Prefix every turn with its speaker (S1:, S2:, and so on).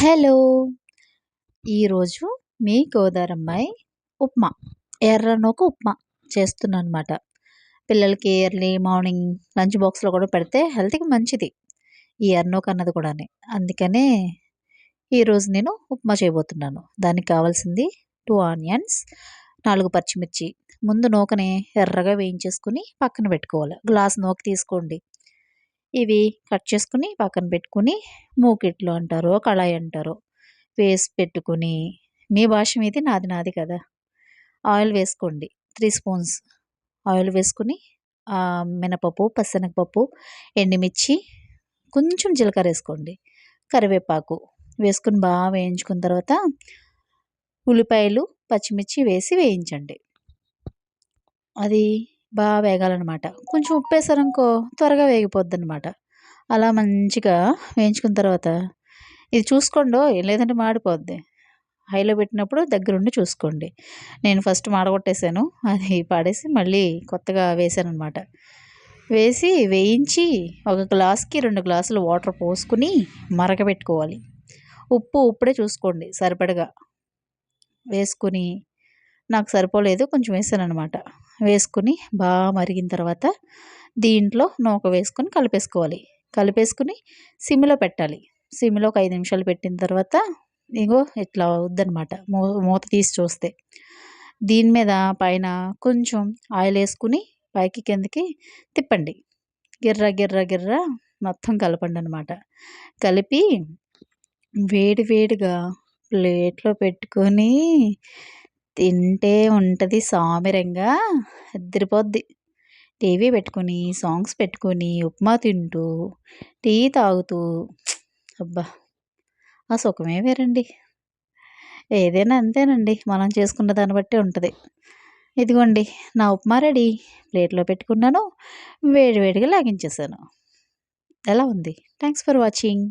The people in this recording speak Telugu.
S1: హలో. ఈరోజు మీ గోదారమ్మాయి ఉప్మా ఎర్రనొక ఉప్మా చేస్తున్నాను అనమాట పిల్లలకి ఎర్లీ మార్నింగ్ లంచ్ బాక్స్లో కూడా పెడితే హెల్త్కి మంచిది ఈ ఎర్రనొక అన్నది కూడా అందుకనే ఈరోజు నేను ఉప్మా చేయబోతున్నాను. దానికి కావాల్సింది టూ ఆనియన్స్ నాలుగు పచ్చిమిర్చి. ముందు నూకని ఎర్రగా వేయించేసుకుని పక్కన పెట్టుకోవాలి. గ్లాస్ నూక తీసుకోండి. ఇవి కట్ చేసుకుని పక్కన పెట్టుకుని మూకిట్లు అంటారు కళాయి అంటారు వేసి పెట్టుకుని మీ భాష మీది నాది నాది కదా. ఆయిల్ వేసుకోండి. త్రీ స్పూన్స్ ఆయిల్ వేసుకుని మినపప్పు పసనగపప్పు ఎండుమిర్చి కొంచెం జీలకర్ర వేసుకోండి. కరివేపాకు వేసుకుని బాగా వేయించుకున్న తర్వాత ఉల్లిపాయలు పచ్చిమిర్చి వేసి వేయించండి. అది బాగా వేగాలన్నమాట. కొంచెం ఉప్పు వేసారనుకో త్వరగా వేగిపోద్ది అనమాట అలా మంచిగా వేయించుకున్న తర్వాత ఇది చూసుకోండి లేదంటే మాడిపోద్ది. హైలో పెట్టినప్పుడు దగ్గరుండి చూసుకోండి. నేను ఫస్ట్ మాడగొట్టేసాను. అది పాడేసి మళ్ళీ కొత్తగా వేసాను అనమాట వేసి వేయించి ఒక గ్లాస్కి రెండు గ్లాసులు వాటర్ పోసుకుని మరగబెట్టుకోవాలి. ఉప్పు ఉప్పుడే చూసుకోండి సరిపడగా. వేసుకుని నాకు సరిపోలేదు కొంచెం వేసాను అనమాట వేసుకుని బాగా మరిగిన తర్వాత దీంట్లో నూక వేసుకొని కలిపేసుకోవాలి. కలిపేసుకుని సిమ్లో పెట్టాలి. సిమ్లో ఒక ఐదు నిమిషాలు పెట్టిన తర్వాత ఇగో ఇట్లా అవుద్దనమాట మూ మూత తీసి చూస్తే. దీని మీద పైన కొంచెం ఆయిల్ వేసుకుని పైకి కిందకి తిప్పండి. గిర్ర గిర్ర గిర్ర మొత్తం కలపండి అనమాట కలిపి వేడి వేడిగా ప్లేట్లో పెట్టుకొని తింటే ఉంటుంది సామిరంగా అద్దరిపోద్ది టీవీ పెట్టుకొని సాంగ్స్ పెట్టుకొని ఉప్మా తింటూ టీ తాగుతూ అబ్బా ఆ సుఖమే వేరండి. ఏదైనా అంతేనండి మనం చేసుకున్న దాన్ని బట్టి ఉంటుంది. ఇదిగోండి నా ఉప్మా రెడీ. ప్లేట్లో పెట్టుకున్నాను వేడివేడిగా లాగించేసాను ఎలా ఉంది? Thanks for watching.